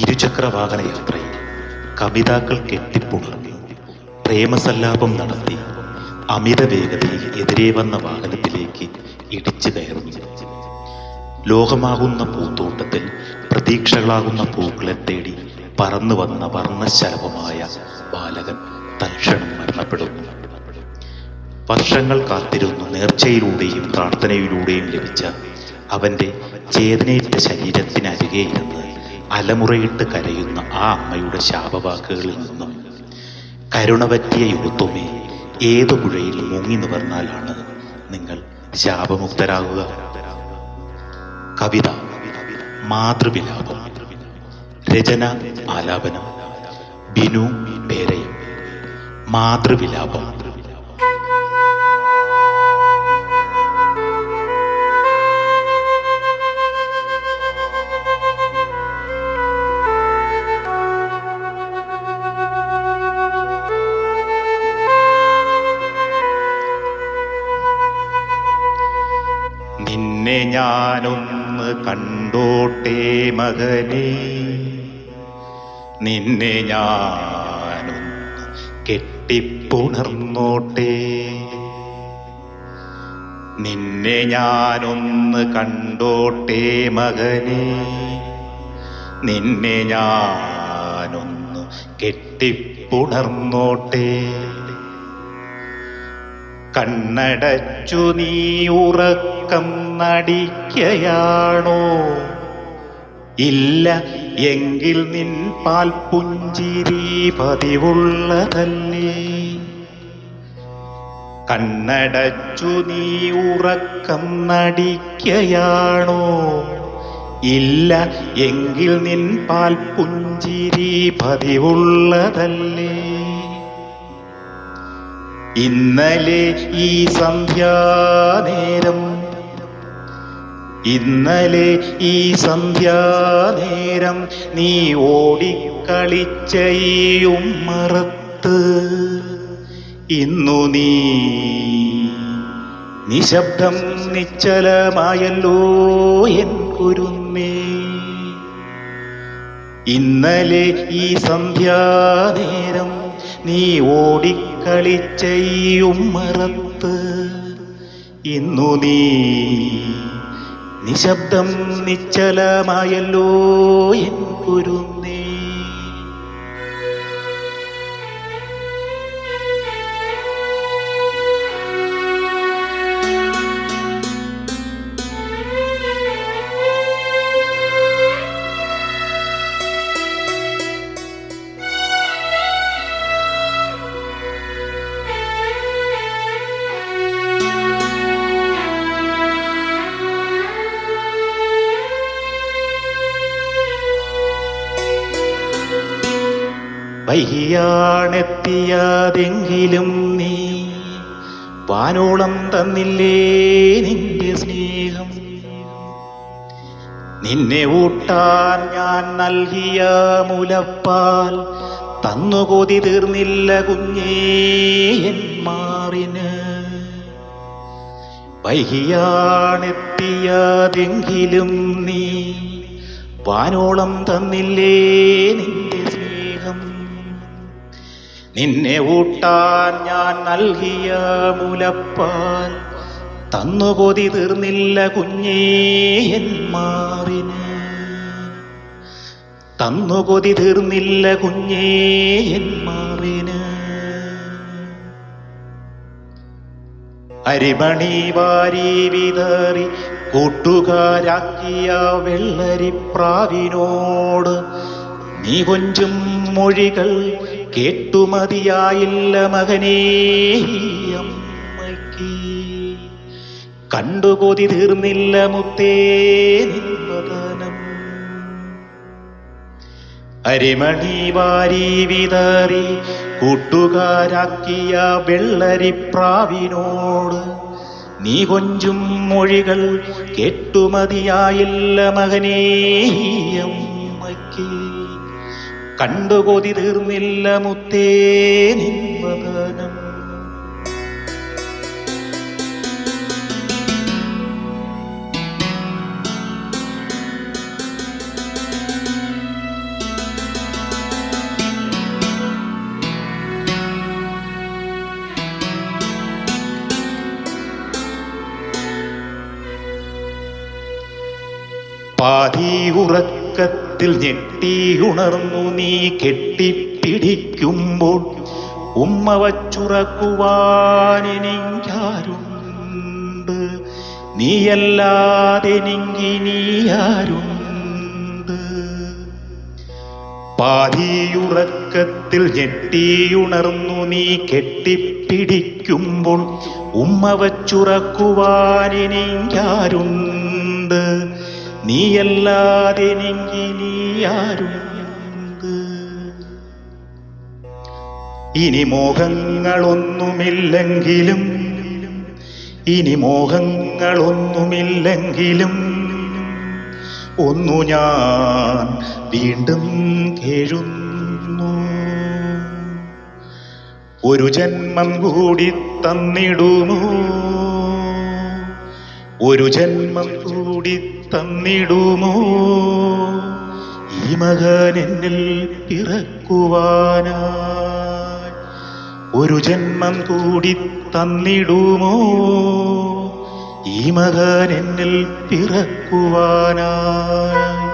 ഇരുചക്രവാഹന യാത്രയിൽ കവിതാക്കൾ കെട്ടിപ്പുണർന്നു പ്രേമസല്ലാപം നടത്തി അമിത വേഗതയിൽ എതിരെ വന്ന വാഹനത്തിലേക്ക് ഇടിച്ചു കയറുന്നു. ലോകമാകുന്ന പൂത്തോട്ടത്തിൽ പ്രതീക്ഷകളാകുന്ന പൂക്കളെ തേടി പറന്നു വന്ന വർണശലഭമായ ബാലകൻ തൽക്ഷണം മരണപ്പെടുന്നു. വർഷങ്ങൾ കാത്തിരുന്നു നേർച്ചയിലൂടെയും പ്രാർത്ഥനയിലൂടെയും ലഭിച്ച അവന്റെ ചേതനയേറ്റ ശരീരത്തിനരികെ ഇരുന്ന് അലമുറയിട്ട് കരയുന്ന ആ അമ്മയുടെ ശാപവാക്കുകളിൽ നിന്നും കരുണ പറ്റിയ യുവത്വമേ ഏതു പുഴയിൽ മുങ്ങി നിവർന്നാലാണ് നിങ്ങൾ ശാപമുക്തരാകുക? കവിത മാതൃവിലാപം രചന ആലാപനം ബിനു പേരയും മാതൃവിലാപം. ഞാനൊന്ന് കണ്ടോട്ടെ മകനെ. നിന്നെ ഞാനൊന്ന് കെട്ടിപ്പുണർന്നോട്ടെ. നിന്നെ ഞാനൊന്ന് കണ്ടോട്ടെ മകനെ. നിന്നെ ഞാനൊന്ന് കെട്ടിപ്പുണർന്നോട്ടെ. കണ്ണടച്ചു നീ ഉറക്കം നടിക്കയാണോ? ഇല്ല എങ്കിൽ നിൻ പാൽപുഞ്ചിരി പതിവുള്ളതല്ലേ? കണ്ണടച്ചു നീ ഉറക്കം നടിക്കയാണോ? ഇല്ല എങ്കിൽ നിൻ പാൽപുഞ്ചിരി പതിവുള്ളതല്ലേ? ഇന്നലെ ഈ സന്ധ്യാനേരം ഇന്നലെ ഈ സന്ധ്യാനേരം നീ ഓടിക്കളിച്ച ഈ ഉമ്മറത്ത് ഇന്നു നീ നിശബ്ദം നിശ്ചലമായല്ലോ എൻ കുരുന്നേ. ഇന്നലെ ഈ സന്ധ്യാനേരം നീ ഓടിക്കളിച്ച ഈ ഉമ്മറത്ത് ഇന്നു നീ നിശബ്ദം നിശ്ചലമായല്ലോ എൻ കുരുന്നേ. വയ്യാണെത്തിയതെങ്കിലും നീ വാനോളം തന്നില്ലേ നിന്റെ സ്നേഹം? നിന്നെ ഊട്ടാൻ ഞാൻ നൽകിയ മുലപ്പാൽ തന്നു കൊതി തീർന്നില്ല കുഞ്ഞേ മാറിന്. വൈകിയാണെത്തിയാതെങ്കിലും നീ വാനോളം തന്നില്ലേ നിന്റെ നിന്നെ ഊട്ടാൻ ഞാൻ നൽകിയ മുലപ്പാൽ തന്നു കൊതി തീർന്നില്ല കുഞ്ഞേ എൻ മാറിന്. തന്നു കൊതി തീർന്നില്ല കുഞ്ഞേ എൻ മാറിന്. അരിമണി വാരി വിതറി കൂട്ടുകാരാക്കിയ വെള്ളരിപ്രാവിനോട് നീ കൊഞ്ചും മൊഴികൾ കേട്ടുമതിയായില്ല മകനേ അമ്മയ്ക്ക്. കണ്ടുകൊതി തീർന്നില്ല മുത്തേ നിൻവദനം അരിമണി വാരി വിതറി കൂട്ടുകാരാക്കിയ വെള്ളരിപ്രാവിനോട് നീ കൊഞ്ചും മൊഴികൾ കേട്ടുമതിയായില്ല മകനേ അമ്മയ്ക്ക്. കണ്ടുകൊതി തീർന്നില്ല മുത്തേ പാതി ഉറക്ക ഞെട്ടി ഉണർന്നു നീ കെട്ടിപ്പിടിക്കുമ്പോൾ ഉമ്മ വച്ചുറക്കുവാനെനിക്കാരുണ്ട് നീയല്ലാതെ നീയാരുണ്ട് പാതിയുറക്കത്തിൽ ഞെട്ടിയുണർന്നു നീ കെട്ടിപ്പിടിക്കുമ്പോൾ ഉമ്മ വച്ചുറക്കുവാനെനിക്കാരുണ്ട് നീയല്ലാതെ നീയാരുണ്ട് ഇനി മോഹങ്ങളൊന്നുമില്ലെങ്കിലും ഇനി മോഹങ്ങളൊന്നുമില്ലെങ്കിലും ഒന്നു ഞാൻ വീണ്ടും കേഴുന്നു. ഒരു ജന്മം കൂടി തന്നിടുമോ ഒരു ജന്മം കൂടി തന്നിടുമോ? ഈ മകൻ എന്നിൽ പിറക്കുവാനായി ഒരു ജന്മം കൂടി തന്നിടുമോ? ഈ മകൻ എന്നിൽ പിറക്കുവാനായി